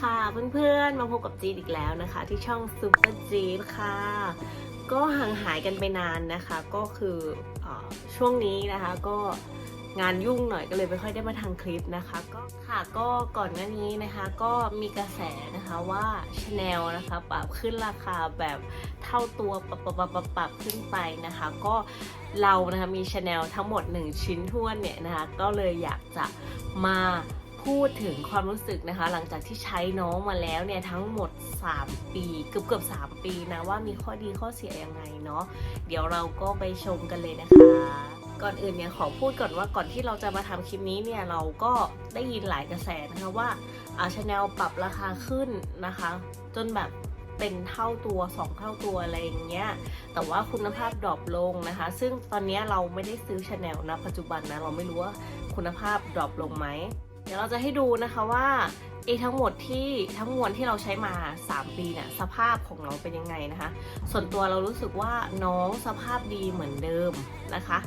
ค่ะเพื่อนๆ มาพบกับจีดอีกแล้วนะคะ ที่ช่องซูเปอร์จีดค่ะ ก็ห่างหายกันไปนานนะคะ ก็คืออช่วงนี้นะคะก็งานยุ่งหน่อยก็เลยไม่ค่อยได้มาทางคลิปนะคะ ก็ค่ะก็ก่อนหน้านี้นะคะก็มีกระแสนะคะว่าชาแนลนะคะปรับขึ้นราคาแบบเท่าตัวปรับปรับปรับปรับปรับขึ้นไปนะคะ ก็เรานะคะมีชาแนลทั้งหมด 1 ชิ้นท้วนเนี่ยนะคะ ก็เลยอยากจะมา พูดถึงความรู้สึกนะคะ หลังจากที่ใช้น้องมาแล้วเนี่ยทั้งหมด 3 ปีเกือบเกือบ3ปีนะว่ามีข้อดีข้อเสียยังไงเนาะเดี๋ยวเราก็ไปชมกันเลยนะคะก่อนอื่นเนี่ยขอพูดก่อนว่าก่อนที่เราจะมาทำคลิปนี้เนี่ยเราก็ได้ยินหลายกระแสนะคะว่าอาชาแนลปรับราคาขึ้นนะคะ จนแบบเป็นเท่าตัว 2 เท่าตัวอะไรอย่างเงี้ยแต่ว่าคุณภาพดรอปลงนะคะ ซึ่งตอนนี้เราไม่ได้ซื้อชาแนลนะปัจจุบันนะเราไม่รู้ว่าคุณภาพดรอปลงไหม ดี๋ยวเราจะให้ดูนะคะว่าไอ้ทั้งหมดที่ทั้งมวลที่เราใช้มา 3 ปีเนี่ยสภาพของเราเป็นยังไงนะคะ ส่วนตัวเรารู้สึกว่าน้องสภาพดีเหมือนเดิมนะคะ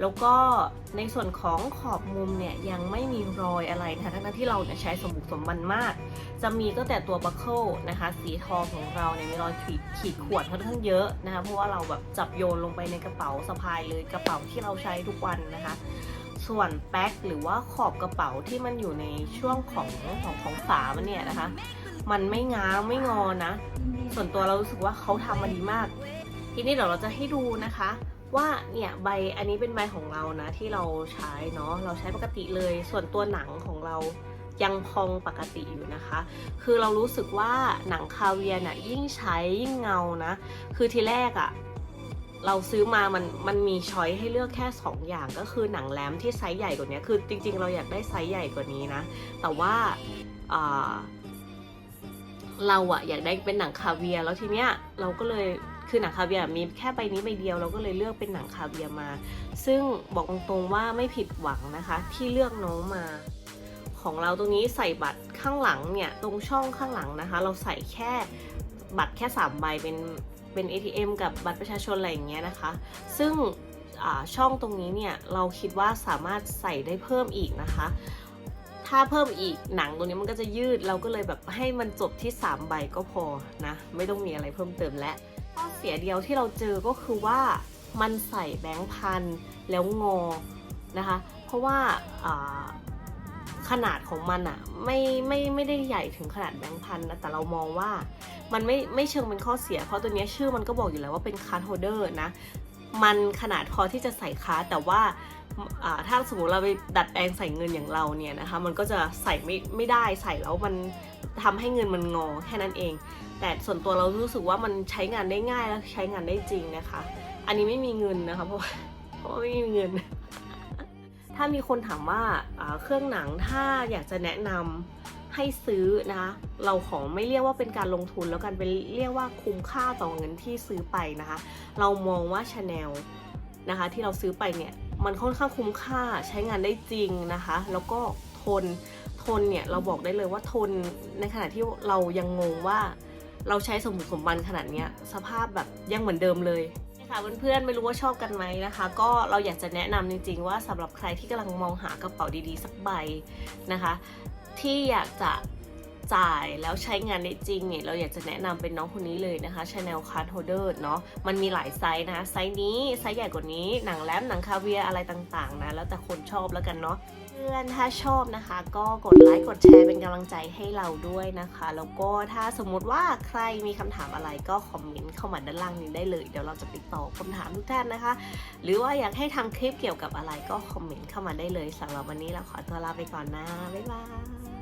แล้วก็ในส่วนของขอบมุมเนี่ยยังไม่มีรอยอะไรนะคะทั้งๆที่เราเนี่ยใช้สมบุกสมบันมาก จะมีก็แต่ตัวบัคเกิลนะคะ สีทองของเราเนี่ยมีรอยขีดขีดข่วนค่อนข้างเยอะนะคะเพราะว่าเราแบบจับโยนลงไปในกระเป๋าสะพายเลยกระเป๋าที่เราใช้ทุกวันนะคะ ส่วนแบ็คหรือว่าขอบกระเป๋าที่มันอยู่ในช่วงของของของฝามันเนี่ยนะคะ มันไม่ง้างไม่งอนะ ส่วนตัวเรารู้สึกว่าเขาทำมาดีมาก ทีนี้เดี๋ยวเราจะให้ดูนะคะ ว่าเนี่ยใบอันนี้เป็นใบของเรานะ ที่เราใช้เนาะเราใช้ปกติเลย ส่วนตัวหนังของเรายังพองปกติอยู่นะคะ คือเรารู้สึกว่าหนังคาเวียร์น่ะยิ่งใช้ยิ่งเงานะ คือทีแรกอะ่ะ เราซื้อมามันมันมีช้อยให้เลือกแค่ 2 อย่างก็คือหนังแรมที่ไซส์ใหญ่กว่านี้คือจริง ๆ เราอยากได้ไซส์ใหญ่กว่านี้นะ แต่ว่าเราอะอยากได้เป็นหนังคาเวียแล้วทีเนี้ยเราก็เลยคือหนังคาเวียมีแค่ใบนี้ใบเดียวเราก็เลยเลือกเป็นหนังคาเวียมา ซึ่งบอกตรงๆว่าไม่ผิดหวังนะคะ ที่เลือกน้องมา ของเราตรงนี้ใส่บัตรข้างหลังเนี่ยตรงช่องข้างหลังนะคะ เราใส่แค่บัตรแค่3ใบเป็น เป็น ATM กับบัตรประชาชนอะไรอย่างเงี้ยนะคะ ซึ่งช่องตรงนี้เนี่ยเราคิดว่าสามารถใส่ได้เพิ่มอีกนะคะ ถ้าเพิ่มอีกหนังตรงนี้มันก็จะยืดเราก็เลยแบบให้มันจบที่ 3 ใบก็พอนะไม่ต้องมีอะไรเพิ่มเติมและข้อเสียเดียวที่เราเจอก็คือว่ามันใส่แบงค์พันแล้วงอนะคะ เพราะว่า ขนาดของมันอะไม่ไม่ไม่ได้ใหญ่ถึงขนาดแบงค์พันนะแต่เรามองว่ามันไม่ไม่เชิงเป็นข้อเสีย เพราะตัวนี้ชื่อมันก็บอกอยู่แล้วว่าเป็นคาร์ดโฮเดอร์นะ มันขนาดพอที่จะใส่คาร์ดแต่ว่าถ้าสมมติเราไปดัดแปลงใส่เงินอย่างเราเนี่ยนะคะ มันก็จะใส่ไม่ไม่ได้ใส่แล้วมันทำให้เงินมันงอแค่นั้นเอง แต่ส่วนตัวเรารู้สึกว่ามันใช้งานได้ง่ายและใช้งานได้จริงนะคะ อันนี้ไม่มีเงินนะคะเพราะว่าเพราะไม่มีเงิน ถ้ามีคนถามว่าเครื่องหนังถ้าอยากจะแนะนำให้ซื้อนะคะเราขอไม่เรียกว่าเป็นการลงทุนแล้วกันเป็นเรียกว่าคุ้มค่าต่อเงินที่ซื้อไปนะคะ เรามองว่าชาแนลนะคะที่เราซื้อไปเนี่ยมันค่อนข้างคุ้มค่าใช้งานได้จริงนะคะ แล้วก็ทนทนเนี่ยเราบอกได้เลยว่าทนในขณะที่เรายังงงว่า เราใช้สมบุกสมบันขนาดนี้สภาพแบบยังเหมือนเดิมเลย ค่ะเพื่อนๆไม่รู้ว่าชอบกันไหมนะคะ ก็เราอยากจะแนะนำจริงๆ ว่าสำหรับใครที่กำลังมองหากระเป๋าดีๆ สักใบนะคะ ที่อยากจะ จ่ายแล้วใช้งานได้จริงเนี่ยเราอยากจะแนะนำเป็นน้องคนนี้เลยนะคะ Chanel Card Holder เนาะมันมีหลายไซส์นะไซส์นี้ไซส์ใหญ่กว่านี้หนังแรมหนังคาเวียอะไรต่างๆนะแล้วแต่คนชอบแล้วกันเนาะเพื่อนถ้าชอบนะคะ ก็กดไลค์กดแชร์เป็นกำลังใจให้เราด้วยนะคะ แล้วก็ถ้าสมมุติว่าใครมีคำถามอะไรก็คอมเมนต์เข้ามาด้านล่างนี้ได้เลย เดี๋ยวเราจะไปตอบคำถามทุกท่านนะคะ หรือว่าอยากให้ทำคลิปเกี่ยวกับอะไรก็คอมเมนต์เข้ามาได้เลยสำหรับวันนี้เราขอตัวลาไปก่อนนะบ๊ายบาย